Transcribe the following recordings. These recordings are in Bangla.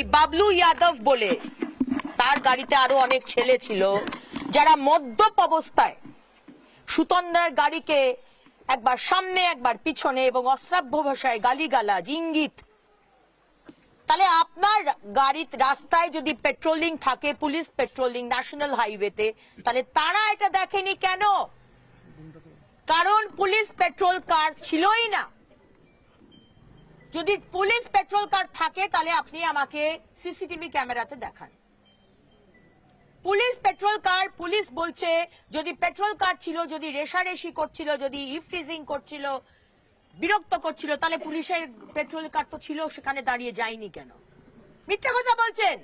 এই বাবলু যাদব বলে তার গাড়িতে আরও অনেক ছেলে ছিল, যারা মদ্যপ অবস্থায় সুতন্দ্রার গাড়িকে একবার সামনে, একবার পিছনে এবং অশ্রাব্য ভাষায় গালিগালাজ, ইঙ্গিত। তাহলে আপনার গাড়ির রাস্তায় যদি পেট্রোলিং থাকে, পুলিশ পেট্রোলিং ন্যাশনাল হাইওয়েতে তাহলে তারা এটা দেখেনি কেন? কারণ পুলিশ পেট্রোল কার ছিলই না। যদি পুলিশ পেট্রোল কার থাকে, তাহলে আপনি আমাকে সিসিটিভি ক্যামেরাতে দেখান। পুলিশ পেট্রোল কার পুলিশ বলছে, যদি পেট্রোল কার ছিল, যদি রেশারেশি করছিল, যদি ইফটিজিং করছিল, বিরক্ত করছিল, তাহলে পুলিশের পেট্রোল কার তো ছিল, সেখানে দাঁড়িয়ে যায়নি কেন? মিথ্যা কথা বলছেন?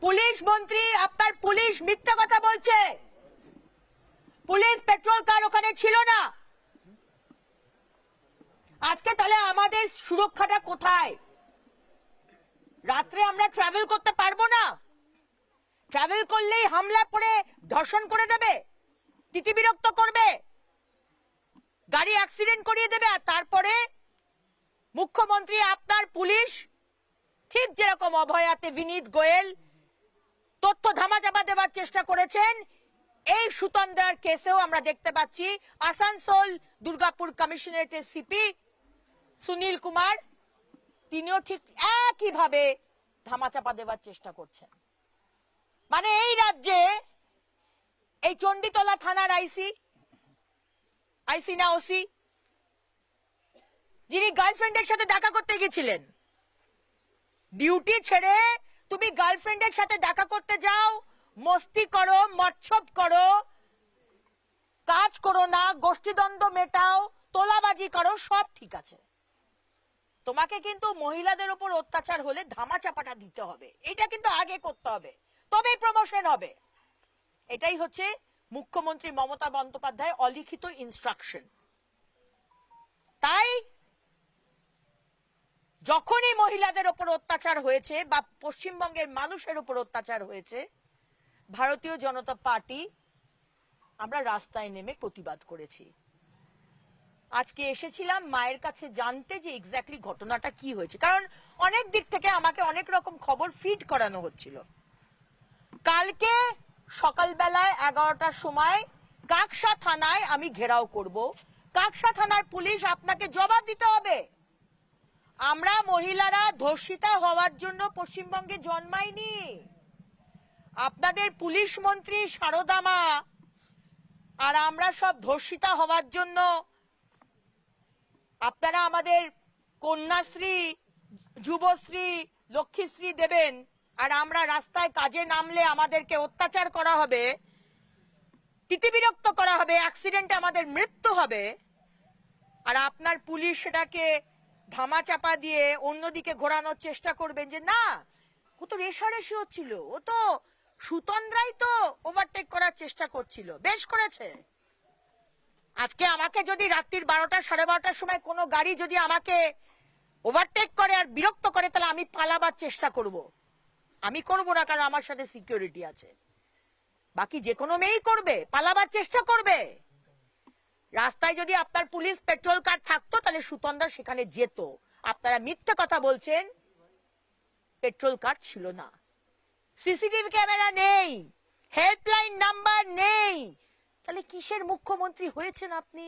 পুলিশ মন্ত্রী, আপনার পুলিশ মিথ্যা কথা বলছে। পুলিশ পেট্রোল কার ওখানে ছিল না। আজকে তাহলে আমাদের সুরক্ষাটা কোথায়? রাত্রে আমরা ট্রাভেল করতে পারব না? ট্রাভেল করলেই হামলা পড়ে ধর্ষণ করে দেবে? তিতিবিরক্ত করবে? গাড়ি অ্যাক্সিডেন্ট করিয়ে দেবে আর তারপরে মুখ্যমন্ত্রী, আপনার পুলিশ, ঠিক যেরকম অভয়াতে বিনীত গোয়েল তথ্য ধামাচাপা দেওয়ার চেষ্টা করেছেন, এই সুতন্দ্রার কেসেও আমরা দেখতে পাচ্ছি আসানসোল দুর্গাপুর কমিশনারেটের সিপি সুনীল কুমার, তিনিও ঠিক একইভাবে ধামাচাপা দেওয়ার চেষ্টা করছেন। মানে এই রাজ্যে এই চণ্ডীতলা থানার আইসি আইসি না ওসি, যিনি গার্লফ্রেন্ডের সাথে দেখা করতে গেছিলেন, ডিউটি ছেড়ে তুমি গার্লফ্রেন্ডের সাথে দেখা করতে যাও, মস্তি করো, মৎসব করো, কাজ করো না, গোষ্ঠীদ্বন্দ্ব মেটাও, তোলাবাজি করো, সব ঠিক আছে। তোমাকে কিন্তু মহিলাদের উপর অত্যাচার হলে ধামাচাপাটা দিতে হবে। এটা কিন্তু আগে করতে হবে। তবেই প্রমোশন হবে। এটাই হচ্ছে মুখ্যমন্ত্রী মমতা বন্দ্যোপাধ্যায় অলিখিত ইনস্ট্রাকশন তাই যখনই মহিলাদের ওপর অত্যাচার হয়েছে বা পশ্চিমবঙ্গের মানুষের উপর অত্যাচার হয়েছে, ভারতীয় জনতা পার্টি আমরা রাস্তায় নেমে প্রতিবাদ করেছি। আজকে এসেছিলাম মায়ের কাছে জানতে যে এক্স্যাক্টলি ঘটনাটা কি হয়েছে। কারণ অনেক দিক থেকে আমাকে অনেক রকম খবর ফিড করানো হচ্ছিল। কালকে সকালবেলায় এগারোটার সময় কাকসা থানায় আমি ঘেরাও করব। কাকসা থানার পুলিশ আপনাকে জবাব দিতে হবে। আমরা মহিলারা ধর্ষিতা হওয়ার জন্য পশ্চিমবঙ্গে জন্মাইনি। আপনাদের পুলিশ মন্ত্রী সারদামা আর আমরা সব ধর্ষিতা হওয়ার জন্য আপনারা আমাদের কন্যাশ্রী, যুবশ্রী, লক্ষ্মীশ্রী দেবেন, আর আমরা রাস্তায় কাজে নামলে আমাদেরকে অত্যাচার করা হবে, তিতিবিরক্ত করা হবে, অ্যাক্সিডেন্টে আমাদের মৃত্যু হবে, আর আপনার পুলিশ সেটাকে ধামাচাপা দিয়ে অন্যদিকে ঘোরানোর চেষ্টা করবেন যে, না, ও তো রেশারেশি হচ্ছিল, ও তো সুতন্দ্রাই তো ওভারটেক করার চেষ্টা করছিল, বেশ করেছে। আজকে আমাকে যদি রাত্রির বারোটা, সাড়ে বারোটার সময় কোনো গাড়ি যদি আমাকে ওভারটেক করে আর বিরক্ত করে, তাহলে আমি পালাবার চেষ্টা করব। আমি করব না, কারণ আমার সাথে সিকিউরিটি আছে। বাকি যে কোনো মেয়েই করবে, পালাবার চেষ্টা করবে। রাস্তায় যদি আপনার পুলিশ পেট্রোল কার থাকতো, তাহলে সুতন্দর সেখানে যেত। আপনারা মিথ্যে কথা বলছেন পেট্রোল কার ছিল না। সিসিটিভি ক্যামেরা নেই হেল্পলাইন নাম্বার নেই তাহলে কিসের মুখ্যমন্ত্রী হয়েছেন আপনি?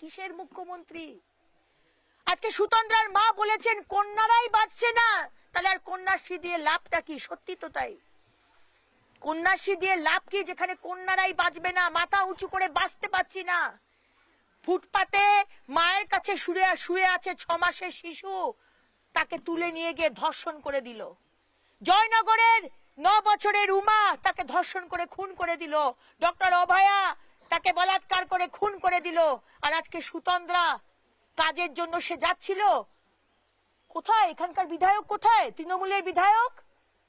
কিসের মুখ্যমন্ত্রী? আজকে সুতন্দ্রার মা বলেছেন, কন্যারাই বাঁচছে না। তাহলে আর কন্যাশ্রী দিয়ে লাভটা কি? সত্যি তো তাই। কন্যাশ্রী দিয়ে লাভ কি? যেখানে কন্যারাই বাঁচবে না, মাথা উঁচু করে বাঁচতে পারছি না। ফুটপাতে মায়ের কাছে শুয়ে শুয়ে আছে ছ মাসের শিশু, তাকে তুলে নিয়ে গিয়ে ধর্ষণ করে দিল। জয়নগরের ন বছরের উমা তাকে ধর্ষণ করে, খুন করে দিল। ডক্টর অভয়া তাকে বলাৎকার করে খুন করে দিল। আর আজকে সুতন্দ্রা কাজের জন্য সে যাচ্ছিল। কোথায়? এখানকার বিধায়ক কোথায়? তৃণমূলের বিধায়ক?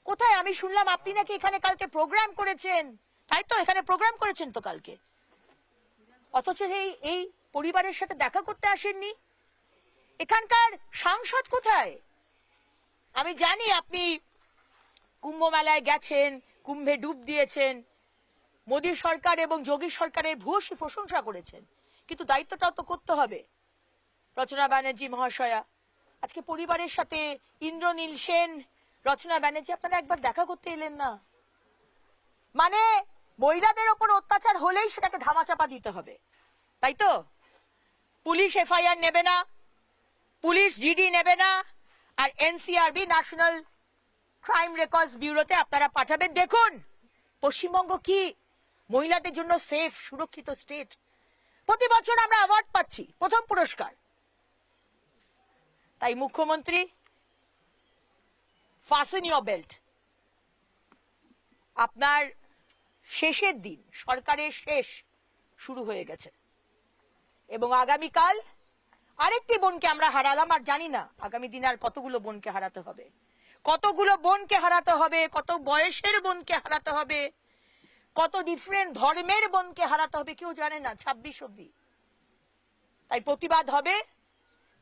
কোথায়? আমি শুনলাম আপনি নাকি এখানে কালকে প্রোগ্রাম করেছেন। তাই তো, এখানে প্রোগ্রাম করেছেন তো কালকে। অথচ এই এই পরিবারের সাথে দেখা করতে আসেননি। এখানকার সাংসদ কোথায়? আমি জানি আপনি কুম্ভ মেলায় গেছেন, কুম্ভে ডুব দিয়েছেন। মোদী সরকার এবং যোগী সরকারের ভূয়সী প্রশংসা করেছেন। কিন্তু দায়িত্বটাও তো করতে হবে। রচনা ব্যানার্জি মহাশয়া, আজকে পরিবারের সাথে ইন্দ্রনীল সেন, রচনা ব্যানার্জি, আপনারা একবার দেখা করতে এলেন না? মানে মহিলাদের ওপর অত্যাচার হলেই সেটাকে ধামাচাপা দিতে হবে। তাই তো? পুলিশ এফআইআর নেবে না, পুলিশ জিডি নেবে না, আর এনসিআরবি, ন্যাশনাল ক্রাইম রেকর্ডস ব্যুরোতে আপনারা পাঠাবেন। দেখুন, পশ্চিমবঙ্গ কি মহিলাদের জন্য সেফ সুরক্ষিত স্টেট প্রতি বছর আমরা অ্যাওয়ার্ড পাচ্ছি, প্রথম পুরস্কার। তাই মুখ্যমন্ত্রী ফাসেন ইয়োর বেল্ট আপনার শেষের দিন, সরকারের শেষ শুরু হয়ে গেছে। এবং আগামীকাল আরেকটি বোনকে আমরা হারালাম, আর জানি না, আগামী দিনে আর কতগুলো বোনকে হারাতে হবে। কতগুলো বোনকে হারাতে হবে, কত বয়সের বোনকে হারাতে হবে কত ডিফারেন্ট ধর্মের বোনকে হারাতে হবে কেউ জানে না ছাব্বিশ অব্দি তাই প্রতিবাদ হবে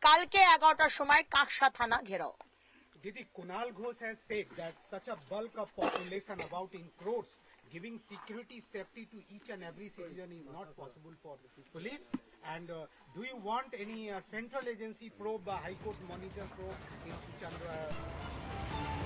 কালকে এগারোটার সময় কাকসা থানা ঘেরাও Didi, Kunal Ghosh has said that such a bulk of population, about in crores, giving security safety to each and every citizen is not possible for police. And uh, do you want any uh, central agency probe, uh, High Court monitor probe in future?